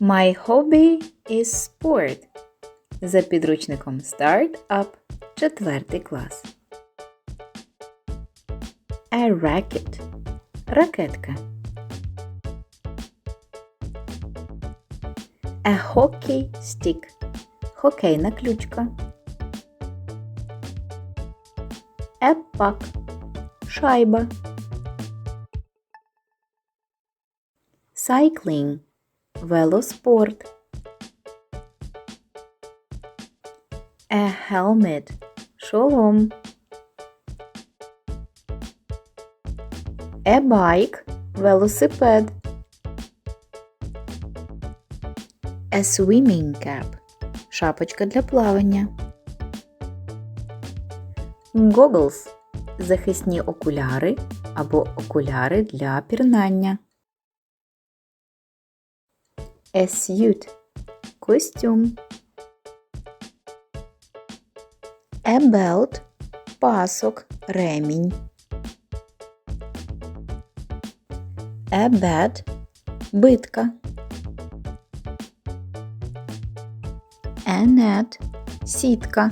My hobby is sport. За підручником Start Up, четвертий клас. A racket. Ракетка. A hockey stick. Хокейна ключка. A puck. Шайба. Cycling. Велоспорт. A helmet. Шолом. A bike. Велосипед. A swimming cap. Шапочка для плавання. Goggles. Захисні окуляри або окуляри для пірнання. A suit. Костюм. A belt. Пасок, ремінь. A bat. Битка. A net. Сітка.